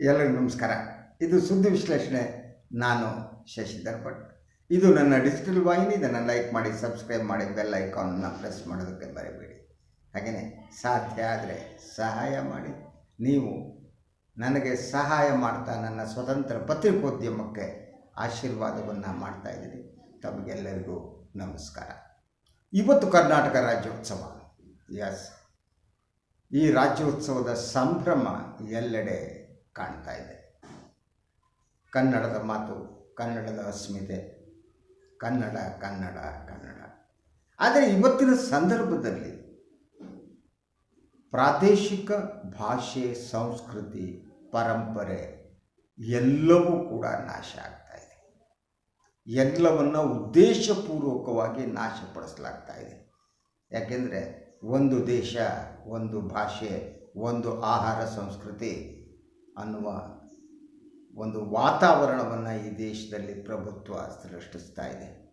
ಎಲ್ಲರಿಗೂ ನಮಸ್ಕಾರ. ಇದು ಸುದ್ದಿ ವಿಶ್ಲೇಷಣೆ. ನಾನು ಶಶಿಧರ್ ಭಟ್. ಇದು ನನ್ನ ಡಿಜಿಟಲ್ ವಾಹಿನಿ. ಇದನ್ನು ಲೈಕ್ ಮಾಡಿ ಸಬ್ಸ್ಕ್ರೈಬ್ ಮಾಡಿ ಬೆಲ್ ಐಕಾನ್ನ ಪ್ರೆಸ್ ಮಾಡೋದಕ್ಕೆ ಮರಿಬೇಡಿ. ಹಾಗೆಯೇ ಸಾಧ್ಯ ಆದರೆ ಸಹಾಯ ಮಾಡಿ. ನೀವು ನನಗೆ ಸಹಾಯ ಮಾಡ್ತಾ ನನ್ನ ಸ್ವತಂತ್ರ ಪತ್ರಿಕೋದ್ಯಮಕ್ಕೆ ಆಶೀರ್ವಾದವನ್ನು ಮಾಡ್ತಾ ಇದ್ದೀರಿ. ತಮಗೆಲ್ಲರಿಗೂ ನಮಸ್ಕಾರ. ಇವತ್ತು ಕರ್ನಾಟಕ ರಾಜ್ಯೋತ್ಸವ. ಎಸ್ ಈ ರಾಜ್ಯೋತ್ಸವದ ಸಂಭ್ರಮ ಎಲ್ಲೆಡೆ ಕಾಣ್ತಾ ಇದೆ. ಕನ್ನಡದ ಮಾತು ಕನ್ನಡದ ಅಸ್ಮಿತೆ. ಕನ್ನಡ ಕನ್ನಡ ಕನ್ನಡ. ಆದರೆ ಇವತ್ತಿನ ಸಂದರ್ಭದಲ್ಲಿ ಪ್ರಾದೇಶಿಕ ಭಾಷೆ, ಸಂಸ್ಕೃತಿ, ಪರಂಪರೆ ಎಲ್ಲವೂ ಕೂಡ ನಾಶ ಆಗ್ತಾ ಇದೆ. ಎಲ್ಲವನ್ನು ಉದ್ದೇಶಪೂರ್ವಕವಾಗಿ ನಾಶಪಡಿಸಲಾಗ್ತಾ ಇದೆ. ಯಾಕೆಂದರೆ ಒಂದು ದೇಶ, ಒಂದು ಭಾಷೆ, ಒಂದು ಆಹಾರ, ಸಂಸ್ಕೃತಿ ಅನ್ನುವ ಒಂದು ವಾತಾವರಣವನ್ನು ಈ ದೇಶದಲ್ಲಿ ಪ್ರಭುತ್ವ ಸೃಷ್ಟಿಸ್ತಾ ಇದೆ.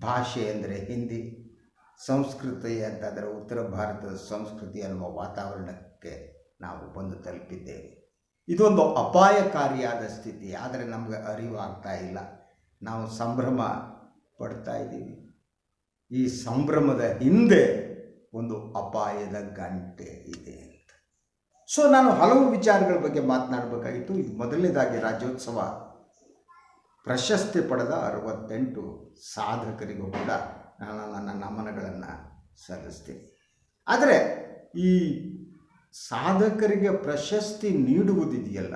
ಭಾಷೆ ಅಂದರೆ ಹಿಂದಿ, ಸಂಸ್ಕೃತಿ ಅಂತಂದರೆ ಉತ್ತರ ಭಾರತದ ಸಂಸ್ಕೃತಿ ಅನ್ನುವ ವಾತಾವರಣಕ್ಕೆ ನಾವು ಬಂದು ತಲುಪಿದ್ದೇವೆ. ಇದೊಂದು ಅಪಾಯಕಾರಿಯಾದ ಸ್ಥಿತಿ, ಆದರೆ ನಮಗೆ ಅರಿವಾಗ್ತಾ ಇಲ್ಲ. ನಾವು ಸಂಭ್ರಮ ಪಡ್ತಾ ಇದ್ದೀವಿ. ಈ ಸಂಭ್ರಮದ ಹಿಂದೆ ಒಂದು ಅಪಾಯದ ಗಂಟೆ ಇದೆ. ಸೊ ನಾನು ಹಲವು ವಿಚಾರಗಳ ಬಗ್ಗೆ ಮಾತನಾಡಬೇಕಾಗಿತ್ತು. ಮೊದಲನೇದಾಗಿ ರಾಜ್ಯೋತ್ಸವ ಪ್ರಶಸ್ತಿ ಪಡೆದ ಅರವತ್ತೆಂಟು ಸಾಧಕರಿಗೂ ಕೂಡ ನಾನು ನನ್ನ ನಮನಗಳನ್ನು ಸಲ್ಲಿಸ್ತೀನಿ. ಆದರೆ, ಈ ಸಾಧಕರಿಗೆ ಪ್ರಶಸ್ತಿ ನೀಡುವುದಿದೆಯಲ್ಲ,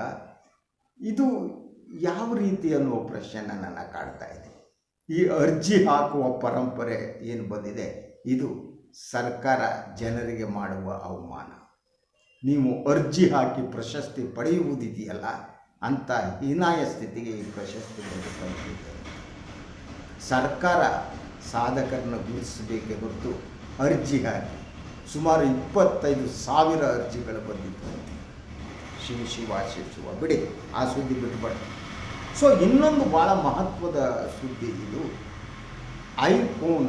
ಇದು ಯಾವ ರೀತಿ ಅನ್ನುವ ಪ್ರಶ್ನೆ ನನ್ನನ್ನು ಕಾಡ್ತಾ ಇದೆ. ಈ ಅರ್ಜಿ ಹಾಕುವ ಪರಂಪರೆ ಏನು ಬಂದಿದೆ, ಇದು ಸರ್ಕಾರ ಜನರಿಗೆ ಮಾಡುವ ಅವಮಾನ. ನೀವು ಅರ್ಜಿ ಹಾಕಿ ಪ್ರಶಸ್ತಿ ಪಡೆಯುವುದಿದೆಯಲ್ಲ, ಅಂತ ಹೀನಾಯ ಸ್ಥಿತಿಗೆ ಈ ಪ್ರಶಸ್ತಿ ಸರ್ಕಾರ ಸಾಧಕರನ್ನ ಗುರುತಿಸಬೇಕೆ ಹೊರತು ಅರ್ಜಿ ಹಾಕಿ ಸುಮಾರು ಇಪ್ಪತ್ತೈದು ಸಾವಿರ ಅರ್ಜಿಗಳು ಬಂದಿತ್ತು ಶಿವ ಶಿವ ಶಿವ ಬಿಡಿ, ಆ ಸುದ್ದಿ ಬಿಟ್ಬಿಡಿ. ಸೊ ಇನ್ನೊಂದು ಭಾಳ ಮಹತ್ವದ ಸುದ್ದಿ ಇದು. ಐಫೋನ್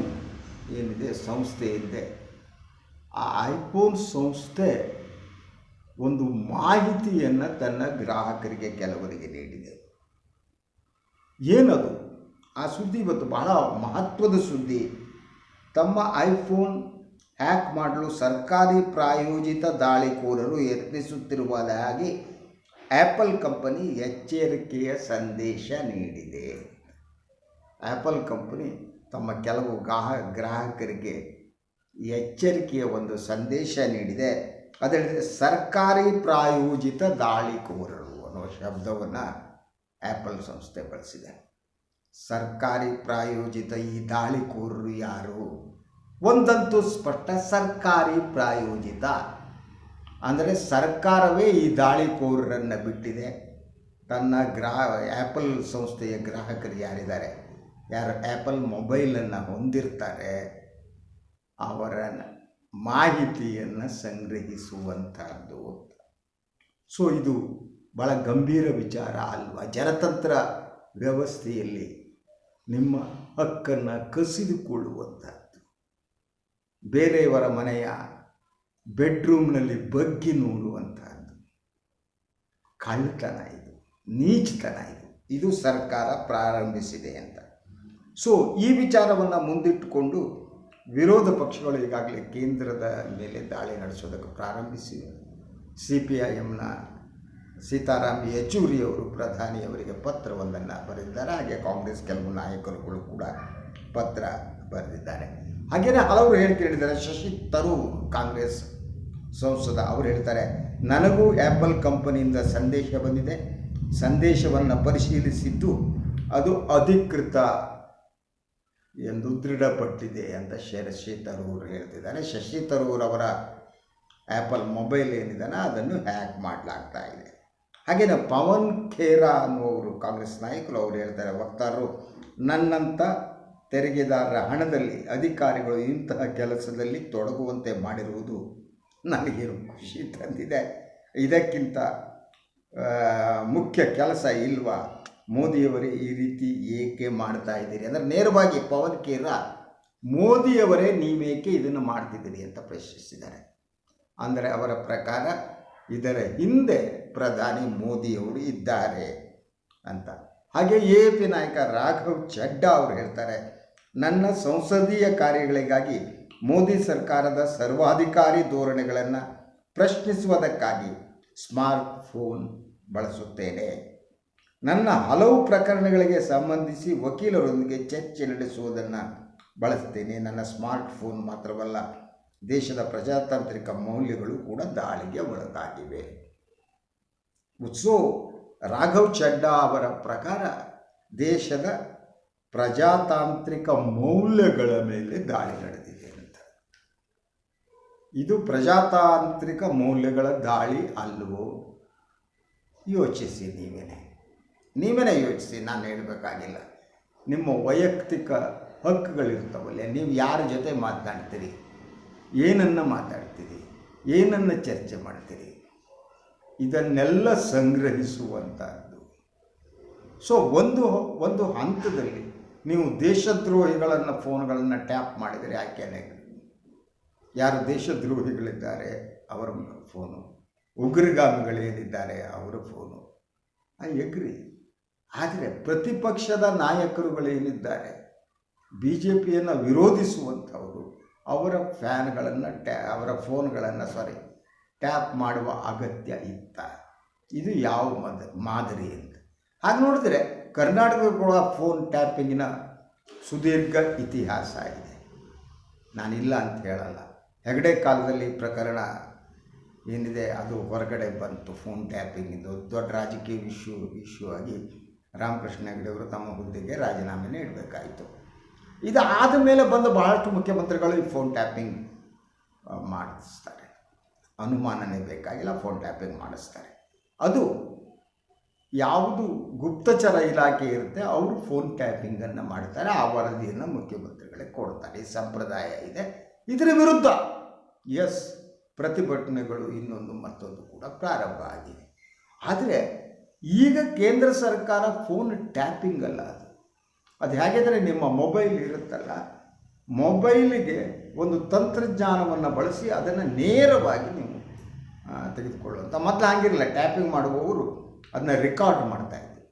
ಏನಿದೆ, ಸಂಸ್ಥೆ ಇದೆ. ಆ ಐಫೋನ್ ಸಂಸ್ಥೆ ಒಂದು ಮಾಹಿತಿಯನ್ನು ತನ್ನ ಗ್ರಾಹಕರಿಗೆ, ಕೆಲವರಿಗೆ ನೀಡಿದೆ. ಏನದು? ಆ ಸುದ್ದಿ ಇವತ್ತು ಬಹಳ ಮಹತ್ವದ ಸುದ್ದಿ. ತಮ್ಮ ಐಫೋನ್ ಹ್ಯಾಕ್ ಮಾಡಲು ಸರ್ಕಾರಿ ಪ್ರಾಯೋಜಿತ ದಾಳಿಕೋರರು ಯತ್ನಿಸುತ್ತಿರುವುದಾಗಿ ಆ್ಯಪಲ್ ಕಂಪನಿ ಎಚ್ಚರಿಕೆಯ ಸಂದೇಶ ನೀಡಿದೆ. ಆ್ಯಪಲ್ ಕಂಪನಿ ತಮ್ಮ ಕೆಲವು ಗ್ರಾಹ ಗ್ರಾಹಕರಿಗೆ ಎಚ್ಚರಿಕೆಯ ಒಂದು ಸಂದೇಶ ನೀಡಿದೆ. ಅದರಲ್ಲಿ ಸರ್ಕಾರಿ ಪ್ರಾಯೋಜಿತ ದಾಳಿಕೋರರು ಅನ್ನೋ ಶಬ್ದವನ್ನು ಆ್ಯಪಲ್ ಸಂಸ್ಥೆ ಬಳಸಿದೆ. ಸರ್ಕಾರಿ ಪ್ರಾಯೋಜಿತ ಈ ದಾಳಿಕೋರರು ಯಾರು? ಒಂದಂತೂ ಸ್ಪಷ್ಟ ಸರ್ಕಾರಿ ಪ್ರಾಯೋಜಿತ. ಅಂದರೆ ಸರ್ಕಾರವೇ ಈ ದಾಳಿಕೋರರನ್ನು ಬಿಟ್ಟಿದೆ. ತನ್ನ ಗ್ರಾಹ ಆ್ಯಪಲ್ ಸಂಸ್ಥೆಯ ಗ್ರಾಹಕರು ಯಾರಿದ್ದಾರೆ? ಯಾರು? ಆ್ಯಪಲ್ ಮೊಬೈಲನ್ನು ಹೊಂದಿರ್ತಾರೆ. ಅವರ ಮಾಹಿತಿಯನ್ನು ಸಂಗ್ರಹಿಸುವಂಥದ್ದು ಸೊ ಇದು ಭಾಳ ಗಂಭೀರ ವಿಚಾರ ಅಲ್ವಾ? ಜನತಂತ್ರ ವ್ಯವಸ್ಥೆಯಲ್ಲಿ ನಿಮ್ಮ ಹಕ್ಕನ್ನು ಕಸಿದುಕೊಳ್ಳುವಂಥದ್ದು ಬೇರೆಯವರ ಮನೆಯ ಬೆಡ್ರೂಮ್ನಲ್ಲಿ ಬಗ್ಗಿ ನೋಡುವಂಥದ್ದು ಕಳ್ಳತನ ಇದು, ನೀಚತನ ಇದು. ಇದು ಸರ್ಕಾರ ಪ್ರಾರಂಭಿಸಿದೆ ಅಂತ. ಸೊ ಈ ವಿಚಾರವನ್ನು ಮುಂದಿಟ್ಟುಕೊಂಡು ವಿರೋಧ ಪಕ್ಷಗಳು ಈಗಾಗಲೇ ಕೇಂದ್ರದ ಮೇಲೆ ದಾಳಿ ನಡೆಸೋದಕ್ಕೆ ಪ್ರಾರಂಭಿಸಿ. ಸಿ ಪಿ ಐ ಎಮ್ನ ಸೀತಾರಾಮ್ ಯೆಚೂರಿಯವರು ಪ್ರಧಾನಿಯವರಿಗೆ ಪತ್ರವೊಂದನ್ನು ಬರೆದಿದ್ದಾರೆ. ಹಾಗೆ ಕಾಂಗ್ರೆಸ್ ಕೆಲವು ನಾಯಕರುಗಳು ಕೂಡ ಪತ್ರ ಬರೆದಿದ್ದಾರೆ. ಹಾಗೆಯೇ ಹಲವರು ಹೇಳಿಕೆ ಹೇಳಿದ್ದಾರೆ ಶಶಿ ತರೂರ್ ಕಾಂಗ್ರೆಸ್ ಸಂಸದ, ಅವರು ಹೇಳ್ತಾರೆ, ನನಗೂ ಆ್ಯಪಲ್ ಕಂಪನಿಯಿಂದ ಸಂದೇಶ ಬಂದಿದೆ. ಸಂದೇಶವನ್ನು ಪರಿಶೀಲಿಸಿದ್ದು ಅದು ಅಧಿಕೃತ ಎಂದು ದೃಢಪಟ್ಟಿದೆ ಅಂತ ಶಶಿ ತರೂರ್ ಹೇಳ್ತಿದ್ದಾರೆ ಶಶಿ ತರೂರ್ ಅವರ ಆ್ಯಪಲ್ ಮೊಬೈಲ್ ಏನಿದಾನೆ ಅದನ್ನು ಹ್ಯಾಕ್ ಮಾಡಲಾಗ್ತಾ ಇದೆ. ಹಾಗೆಯೇ ಪವನ್ ಖೇರಾ ಅನ್ನುವರು ಕಾಂಗ್ರೆಸ್ ನಾಯಕರು ಅವರು ಹೇಳ್ತಾರೆ, ವಕ್ತಾರರು ನನ್ನಂಥ ತೆರಿಗೆದಾರರ ಹಣದಲ್ಲಿ ಅಧಿಕಾರಿಗಳು ಇಂತಹ ಕೆಲಸದಲ್ಲಿ ತೊಡಗುವಂತೆ ಮಾಡಿರುವುದು ನನಗೇನು ಖುಷಿ ತಂದಿದೆ. ಇದಕ್ಕಿಂತ ಮುಖ್ಯ ಕೆಲಸ ಇಲ್ವಾ? ಮೋದಿಯವರೇ ಈ ರೀತಿ ಏಕೆ ಮಾಡ್ತಾ ಇದ್ದೀರಿ? ಅಂದರೆ ನೇರವಾಗಿ ಪವನ್ ಕೇರಾ, ಮೋದಿಯವರೇ ನೀವೇಕೆ ಇದನ್ನು ಮಾಡ್ತಿದ್ದೀರಿ ಅಂತ ಪ್ರಶ್ನಿಸಿದ್ದಾರೆ. ಅಂದರೆ ಅವರ ಪ್ರಕಾರ ಇದರ ಹಿಂದೆ ಪ್ರಧಾನಿ ಮೋದಿಯವರು ಇದ್ದಾರೆ ಅಂತ. ಹಾಗೆ ಎ ಪಿ ನಾಯಕ ರಾಘವ್ ಚಡ್ಡಾ ಅವರು ಹೇಳ್ತಾರೆ, ನನ್ನ ಸಂಸದೀಯ ಕಾರ್ಯಗಳಿಗಾಗಿ ಮೋದಿ ಸರ್ಕಾರದ ಸರ್ವಾಧಿಕಾರಿ ಧೋರಣೆಗಳನ್ನು ಪ್ರಶ್ನಿಸುವುದಕ್ಕಾಗಿ ಸ್ಮಾರ್ಟ್ ಫೋನ್ ಬಳಸುತ್ತೇನೆ. ನನ್ನ ಹಲವು ಪ್ರಕರಣಗಳಿಗೆ ಸಂಬಂಧಿಸಿ ವಕೀಲರೊಂದಿಗೆ ಚರ್ಚೆ ನಡೆಸುವುದನ್ನು ಬಳಸ್ತೇನೆ ನನ್ನ ಸ್ಮಾರ್ಟ್ ಫೋನ್ ಮಾತ್ರವಲ್ಲ, ದೇಶದ ಪ್ರಜಾತಾಂತ್ರಿಕ ಮೌಲ್ಯಗಳು ಕೂಡ ದಾಳಿಗೆ ಒಳಗಾಗಿವೆ. ಸೊ ರಾಘವ್ ಚಡ್ಡಾ ಅವರ ಪ್ರಕಾರ ದೇಶದ ಪ್ರಜಾತಾಂತ್ರಿಕ ಮೌಲ್ಯಗಳ ಮೇಲೆ ದಾಳಿ ನಡೆದಿದೆ ಅಂತ. ಇದು ಪ್ರಜಾತಾಂತ್ರಿಕ ಮೌಲ್ಯಗಳ ದಾಳಿ ಅಲ್ವೋ? ಯೋಚಿಸಿ ನೀವೇನೆ. ನೀವೇನೇ ಯೋಚಿಸಿ, ನಾನು ಹೇಳಬೇಕಾಗಿಲ್ಲ. ನಿಮ್ಮ ವೈಯಕ್ತಿಕ ಹಕ್ಕುಗಳಿರ್ತಾವಲ್ಲ ನೀವು ಯಾರ ಜೊತೆ ಮಾತನಾಡ್ತೀರಿ? ಏನನ್ನು ಮಾತಾಡ್ತೀರಿ? ಏನನ್ನು ಚರ್ಚೆ ಮಾಡ್ತೀರಿ? ಇದನ್ನೆಲ್ಲ ಸಂಗ್ರಹಿಸುವಂಥದ್ದು ಸೊ ಒಂದು ಒಂದು ಹಂತದಲ್ಲಿ ನೀವು ದೇಶದ್ರೋಹಿಗಳನ್ನು ಫೋನ್ಗಳನ್ನು ಟ್ಯಾಪ್ ಮಾಡಿದರೆ ಯಾಕೆನೆ ಯಾರು ದೇಶದ್ರೋಹಿಗಳಿದ್ದಾರೆ, ಅವರ ಫೋನು. ಉಗ್ರಗಾಮಿಗಳೇನಿದ್ದಾರೆ ಅವರ ಫೋನು. ಆ ಎಗ್ರಿ. ಆದರೆ ಪ್ರತಿಪಕ್ಷದ ನಾಯಕರುಗಳೇನಿದ್ದಾರೆ ಬಿ ಜೆ ಪಿಯನ್ನು ವಿರೋಧಿಸುವಂಥವರು ಅವರ ಫ್ಯಾನ್ಗಳನ್ನು ಟ್ಯಾ, ಅವರ ಫೋನ್ಗಳನ್ನು ಸಾರಿ ಟ್ಯಾಪ್ ಮಾಡುವ ಅಗತ್ಯ ಇತ್ತ. ಇದು ಯಾವ ಮದ, ಮಾದರಿ ಅಂತ. ಹಾಗೆ ನೋಡಿದ್ರೆ ಕರ್ನಾಟಕದ ಕೂಡ ಫೋನ್ ಟ್ಯಾಪಿಂಗಿನ ಸುದೀರ್ಘ ಇತಿಹಾಸ ಇದೆ. ನಾನಿಲ್ಲ ಅಂತ ಹೇಳಲ್ಲ. ಹೆಗಡೆ ಕಾಲದಲ್ಲಿ ಪ್ರಕರಣ ಏನಿದೆ ಅದು ಹೊರಗಡೆ ಬಂತು, ಫೋನ್ ಟ್ಯಾಪಿಂಗಿಂದು. ದೊಡ್ಡ ರಾಜಕೀಯ ಇಶ್ಯೂ ಇಶ್ಯೂ ಆಗಿ ರಾಮಕೃಷ್ಣ ಹೆಗಡೆಯವರು ತಮ್ಮ ಹುದ್ದೆಗೆ ರಾಜೀನಾಮೆ ನೀಡಬೇಕಾಯಿತು. ಇದು ಆದ ಮೇಲೆ ಬಂದ ಬಹಳಷ್ಟು ಮುಖ್ಯಮಂತ್ರಿಗಳು ಈ ಫೋನ್ ಟ್ಯಾಪಿಂಗ್ ಮಾಡಿಸ್ತಾರೆ. ಅನುಮಾನನೇ ಬೇಕಾಗಿಲ್ಲ ಫೋನ್ ಟ್ಯಾಪಿಂಗ್ ಮಾಡಿಸ್ತಾರೆ. ಅದು ಯಾವುದು ಗುಪ್ತಚರ ಇಲಾಖೆ ಇರುತ್ತೆ, ಅವರು ಫೋನ್ ಟ್ಯಾಪಿಂಗನ್ನು ಮಾಡ್ತಾರೆ, ಆ ವರದಿಯನ್ನು ಮುಖ್ಯಮಂತ್ರಿಗಳಿಗೆ ಕೊಡ್ತಾರೆ. ಈ ಸಂಪ್ರದಾಯ ಇದೆ. ಇದರ ವಿರುದ್ಧ ಎಸ್ ಪ್ರತಿಭಟನೆಗಳು ಇನ್ನೊಂದು ಮತ್ತೊಂದು ಕೂಡ ಪ್ರಾರಂಭ ಆಗಿದೆ. ಆದರೆ ಈಗ ಕೇಂದ್ರ ಸರ್ಕಾರ ಫೋನ್ ಟ್ಯಾಪಿಂಗ್ ಅಲ್ಲ ಅದು. ಅದು ಹೇಗೆಂದರೆ ನಿಮ್ಮ ಮೊಬೈಲ್ ಇರುತ್ತಲ್ಲ, ಮೊಬೈಲಿಗೆ ಒಂದು ತಂತ್ರಜ್ಞಾನವನ್ನು ಬಳಸಿ ಅದನ್ನು ನೇರವಾಗಿ ನೀವು ತೆಗೆದುಕೊಳ್ಳುವಂಥ ಮೊದಲು ಹಂಗಿರಲಿಲ್ಲ, ಟ್ಯಾಪಿಂಗ್ ಮಾಡುವವರು ಅದನ್ನ ರೆಕಾರ್ಡ್ ಮಾಡ್ತಾಯಿದ್ರು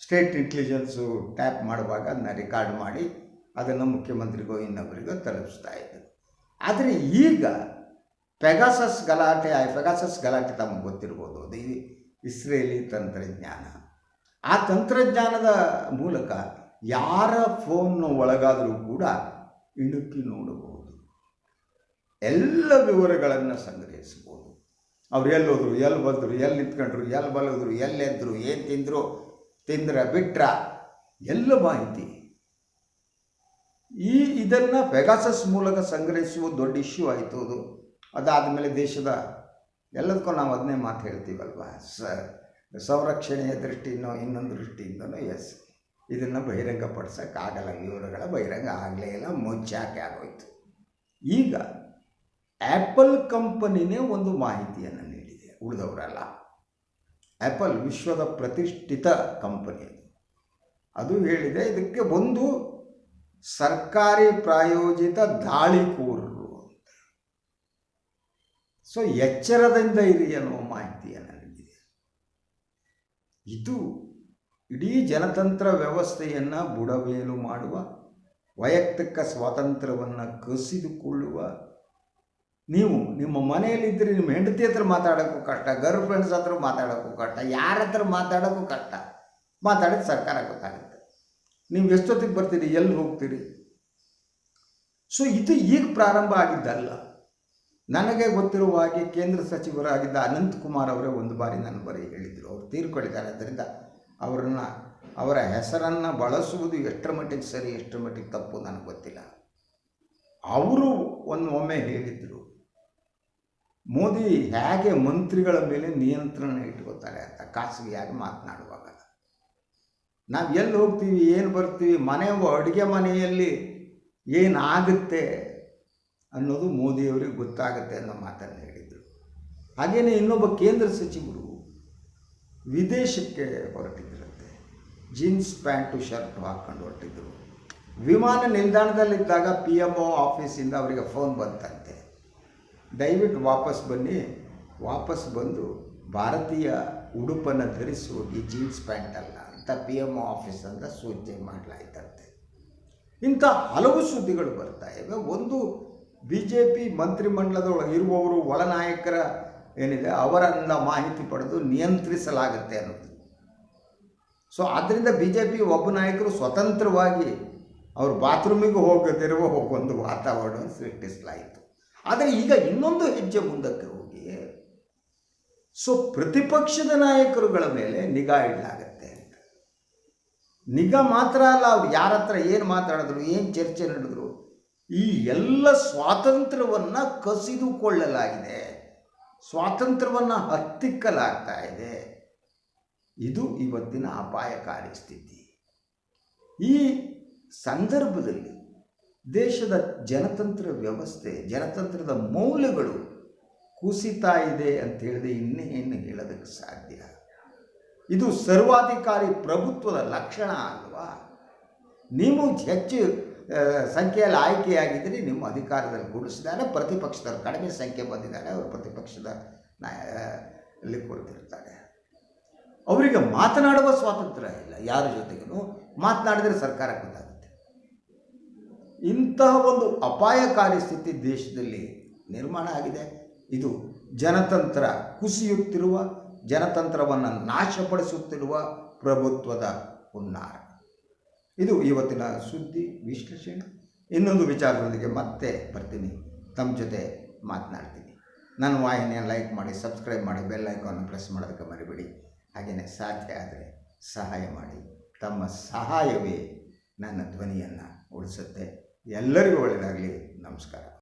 ಸ್ಟೇಟ್ ಇಂಟೆಲಿಜೆನ್ಸು ಟ್ಯಾಪ್ ಮಾಡುವಾಗ ಅದನ್ನ ರೆಕಾರ್ಡ್ ಮಾಡಿ ಅದನ್ನು ಮುಖ್ಯಮಂತ್ರಿಗೋ ಇನ್ನೊಬ್ಬರಿಗೋ ತಲುಪಿಸ್ತಾ ಇದ್ದರು. ಆದರೆ ಈಗ ಪೆಗಾಸಸ್ ಗಲಾಟೆ ಪೆಗಾಸಸ್ ಗಲಾಟೆ ತಮಗೆ ಗೊತ್ತಿರ್ಬೋದು ಅದು. ಇಸ್ರೇಲಿ ತಂತ್ರಜ್ಞಾನ. ಆ ತಂತ್ರಜ್ಞಾನದ ಮೂಲಕ ಯಾರ ಫೋನ್ ಒಳಗಾದರೂ ಕೂಡ ಇಣುಕಿ ನೋಡಬಹುದು. ಎಲ್ಲ ವಿವರಗಳನ್ನು ಸಂಗ್ರಹಿಸಬಹುದು. ಅವ್ರು ಎಲ್ಲಿ ಹೋದ್ರು ಎಲ್ಲಿ ಬಂದರು ಎಲ್ಲಿ ನಿಂತ್ಕೊಂಡ್ರು ಎಲ್ಲಿ ಬಲದ್ರು ಎಲ್ಲೆದ್ರು ಏನು ತಿಂದರು, ತಿಂದ್ರ ಬಿಟ್ರ ಎಲ್ಲ ಮಾಹಿತಿ. ಈ ಇದನ್ನು ಪೆಗಾಸಸ್ ಮೂಲಕ ಸಂಗ್ರಹಿಸುವ ದೊಡ್ಡ ಇಶ್ಯೂ ಆಯಿತು ಅದು. ಅದಾದ ಮೇಲೆ ದೇಶದ ಎಲ್ಲದಕ್ಕೂ ನಾವು ಅದನ್ನೇ ಮಾತು ಹೇಳ್ತೀವಲ್ವ? ಸ, ಸಂರಕ್ಷಣೆಯ ದೃಷ್ಟಿಯಿಂದ ಇನ್ನೊಂದು ದೃಷ್ಟಿಯಿಂದನೂ ಎಸ್. ಇದನ್ನು ಬಹಿರಂಗಪಡಿಸೋಕ್ಕಾಗಲ್ಲ. ವಿವರಗಳ ಬಹಿರಂಗ ಆಗಲೇ ಇಲ್ಲ, ಮುಚ್ಚಾಕೆ ಆಗೋಯ್ತು. ಈಗ ಆ್ಯಪಲ್ ಕಂಪನಿನೇ ಒಂದು ಮಾಹಿತಿಯನ್ನು ನೀಡಿದೆ, ಉಳಿದವರಲ್ಲ. ಆ್ಯಪಲ್ ವಿಶ್ವದ ಪ್ರತಿಷ್ಠಿತ ಕಂಪನಿ ಅದು ಹೇಳಿದೆ, ಇದಕ್ಕೆ ಒಂದು ಸರ್ಕಾರಿ ಪ್ರಾಯೋಜಿತ ದಾಳಿಕೋರರು. ಸೊ ಎಚ್ಚರದಿಂದ ಇರಿ ಅನ್ನುವ ಮಾಹಿತಿಯನ್ನು ನೀಡಿದೆ. ಇದು ಇಡೀ ಜನತಂತ್ರ ವ್ಯವಸ್ಥೆಯನ್ನು ಬುಡವೇಲು ಮಾಡುವ, ವೈಯಕ್ತಿಕ ಸ್ವಾತಂತ್ರ್ಯವನ್ನು ಕಸಿದುಕೊಳ್ಳುವ, ನೀವು ನಿಮ್ಮ ಮನೆಯಲ್ಲಿದ್ದರೆ ನಿಮ್ಮ ಹೆಂಡತಿ ಹತ್ರ ಮಾತಾಡೋಕ್ಕೂ ಕಷ್ಟ ಗರ್ಲ್ ಫ್ರೆಂಡ್ಸ್ ಹತ್ರ ಮಾತಾಡೋಕ್ಕೂ ಕಷ್ಟ, ಯಾರ ಹತ್ರ ಮಾತಾಡೋಕ್ಕೂ ಕಷ್ಟ, ಮಾತಾಡಿದ ಸರ್ಕಾರ ಗೊತ್ತಾಗುತ್ತೆ. ನೀವು ಎಷ್ಟೊತ್ತಿಗೆ ಬರ್ತೀರಿ, ಎಲ್ಲಿ ಹೋಗ್ತೀರಿ? ಸೊ ಇದು ಈಗ ಪ್ರಾರಂಭ ಆಗಿದ್ದಲ್ಲ. ನನಗೆ ಗೊತ್ತಿರುವ ಹಾಗೆ ಕೇಂದ್ರ ಸಚಿವರಾಗಿದ್ದ ಅನಂತ್ ಕುಮಾರ್ ಅವರೇ ಒಂದು ಬಾರಿ ನನ್ನ ಬರೀ ಹೇಳಿದರು. ಅವರು ತೀರ್ಕೊಂಡಿದ್ದಾರೆ ಅದರಿಂದ ಅವರನ್ನು, ಅವರ ಹೆಸರನ್ನು ಬಳಸುವುದು ಎಷ್ಟರ ಮಟ್ಟಿಗೆ ಸರಿ, ಎಷ್ಟರ ಮಟ್ಟಿಗೆ ತಪ್ಪು ನನಗೆ ಗೊತ್ತಿಲ್ಲ. ಅವರು ಒಂದು ಒಮ್ಮೆ ಹೇಳಿದರು, ಮೋದಿ ಹೇಗೆ ಮಂತ್ರಿಗಳ ಮೇಲೆ ನಿಯಂತ್ರಣ ಇಟ್ಕೋತಾರೆ ಅಂತ ಖಾಸಗಿಯಾಗಿ ಮಾತನಾಡುವಾಗ. ನಾವು ಎಲ್ಲಿ ಹೋಗ್ತೀವಿ, ಏನು ಬರ್ತೀವಿ, ಮನೆ, ಅಡುಗೆ ಮನೆಯಲ್ಲಿ ಏನಾಗುತ್ತೆ ಅನ್ನೋದು ಮೋದಿಯವರಿಗೆ ಗೊತ್ತಾಗುತ್ತೆ ಅನ್ನೋ ಮಾತನ್ನು ಹೇಳಿದರು. ಹಾಗೆಯೇ ಇನ್ನೊಬ್ಬ ಕೇಂದ್ರ ಸಚಿವರು ವಿದೇಶಕ್ಕೆ ಹೊರಟಿದ್ದರಂತೆ ಜೀನ್ಸ್ ಪ್ಯಾಂಟು, ಶರ್ಟು ಹಾಕ್ಕೊಂಡು ಹೊರಟಿದ್ದರು ವಿಮಾನ ನಿಲ್ದಾಣದಲ್ಲಿದ್ದಾಗ ಪಿ ಎಂ ಒ ಆಫೀಸಿಂದ ಅವರಿಗೆ ಫೋನ್ ಬಂತಂತೆ. ದಯವಿಟ್ಟು ವಾಪಸ್ ಬನ್ನಿ. ವಾಪಸ್ ಬಂದು ಭಾರತೀಯ ಉಡುಪನ್ನು ಧರಿಸಿ ಹೋಗಿ ಜೀನ್ಸ್ ಪ್ಯಾಂಟ್ ಅಲ್ಲ ಅಂತ ಪಿ ಎಂ ಆಫೀಸ್ ಅಂತ ಸೂಚನೆ ಮಾಡಲಾಯ್ತಂತೆ. ಇಂಥ ಹಲವು ಸುದ್ದಿಗಳು ಬರ್ತಾ ಇವೆ. ಒಂದು ಬಿ ಜೆ ಪಿ ಮಂತ್ರಿಮಂಡಲದೊಳಗೆ ಇರುವವರು ಒಳನಾಯಕರ ಏನಿದೆ, ಅವರನ್ನ ಮಾಹಿತಿ ಪಡೆದು ನಿಯಂತ್ರಿಸಲಾಗುತ್ತೆ ಅನ್ನೋದು. ಸೊ ಆದ್ದರಿಂದ ಬಿ ಜೆ ಪಿ ಒಬ್ಬ ನಾಯಕರು ಸ್ವತಂತ್ರವಾಗಿ ಅವರು ಬಾತ್ರೂಮಿಗೆ ಹೋಗದಿರುವ ಒಂದು ವಾತಾವರಣ ಸೃಷ್ಟಿಸಲಾಯಿತು. ಆದರೆ ಈಗ ಇನ್ನೊಂದು ಹೆಜ್ಜೆ ಮುಂದಕ್ಕೆ ಹೋಗಿ, ಸೊ, ಪ್ರತಿಪಕ್ಷದ ನಾಯಕರುಗಳ ಮೇಲೆ ನಿಗಾ ಇಡಲಾಗತ್ತೆ ಅಂತ. ನಿಗಾ ಮಾತ್ರ ಅಲ್ಲ, ಅವ್ರು ಯಾರ ಹತ್ರ ಏನು ಮಾತಾಡಿದ್ರು, ಏನು ಚರ್ಚೆ ನಡೆದ್ರು ಈ ಎಲ್ಲ ಸ್ವಾತಂತ್ರ್ಯವನ್ನು ಕಸಿದುಕೊಳ್ಳಲಾಗಿದೆ. ಸ್ವಾತಂತ್ರ್ಯವನ್ನು ಹತ್ತಿಕ್ಕಲಾಗ್ತಾ ಇದೆ. ಇದು ಇವತ್ತಿನ ಅಪಾಯಕಾರಿ ಸ್ಥಿತಿ. ಈ ಸಂದರ್ಭದಲ್ಲಿ ದೇಶದ ಜನತಂತ್ರ ವ್ಯವಸ್ಥೆ, ಜನತಂತ್ರದ ಮೌಲ್ಯಗಳು ಕುಸಿತಾ ಇದೆ ಅಂತ ಹೇಳಿದ್ರೆ ಇನ್ನೇನು ಹೇಳೋದಕ್ಕೆ ಸಾಧ್ಯ? ಇದು ಸರ್ವಾಧಿಕಾರಿ ಪ್ರಭುತ್ವದ ಲಕ್ಷಣ ಅಲ್ವಾ? ನೀವು ಹೆಚ್ಚು ಸಂಖ್ಯೆಯಲ್ಲಿ ಆಯ್ಕೆಯಾಗಿದ್ದರೆ ನಿಮ್ಮ ಅಧಿಕಾರದಲ್ಲಿ ಗುಡಿಸಿದ್ದಾರೆ, ಪ್ರತಿಪಕ್ಷದವರು ಕಡಿಮೆ ಸಂಖ್ಯೆ ಬಂದಿದ್ದಾರೆ, ಅವರು ಪ್ರತಿಪಕ್ಷದ ನಾಯ ಕೊಡ್ತಿರ್ತಾರೆ ಅವರಿಗೆ ಮಾತನಾಡುವ ಸ್ವಾತಂತ್ರ್ಯ ಇಲ್ಲ, ಯಾರ ಜೊತೆಗೂ ಮಾತನಾಡಿದರೆ ಸರ್ಕಾರ ಗೊತ್ತಾಗುತ್ತೆ. ಇಂತಹ ಒಂದು ಅಪಾಯಕಾರಿ ಸ್ಥಿತಿ ದೇಶದಲ್ಲಿ ನಿರ್ಮಾಣ ಆಗಿದೆ. ಇದು ಜನತಂತ್ರ ಕುಸಿಯುತ್ತಿರುವ, ಜನತಂತ್ರವನ್ನು ನಾಶಪಡಿಸುತ್ತಿರುವ ಪ್ರಭುತ್ವದ ಹುನ್ನಾರ. ಇದು ಇವತ್ತಿನ ಸುದ್ದಿ ವಿಶ್ಲೇಷಣೆ. ಇನ್ನೊಂದು ವಿಚಾರದೊಂದಿಗೆ ಮತ್ತೆ ಬರ್ತೀನಿ. ತಮ್ಮ ಜೊತೆ ಮಾತನಾಡ್ತೀನಿ. ನನ್ನ ವಾಹಿನಿಯನ್ನು ಲೈಕ್ ಮಾಡಿ, ಸಬ್ಸ್ಕ್ರೈಬ್ ಮಾಡಿ, ಬೆಲ್ ಐಕಾನ್ ಪ್ರೆಸ್ ಮಾಡೋದಕ್ಕೆ ಮರಿಬೇಡಿ. ಹಾಗೆಯೇ ಸಾಧ್ಯ ಆದರೆ ಸಹಾಯ ಮಾಡಿ. ತಮ್ಮ ಸಹಾಯವೇ ನನ್ನ ಧ್ವನಿಯನ್ನು ಉಳಿಸುತ್ತೆ. ಎಲ್ಲರಿಗೂ ಒಳ್ಳೆಯದಾಗಲಿ. ನಮಸ್ಕಾರ.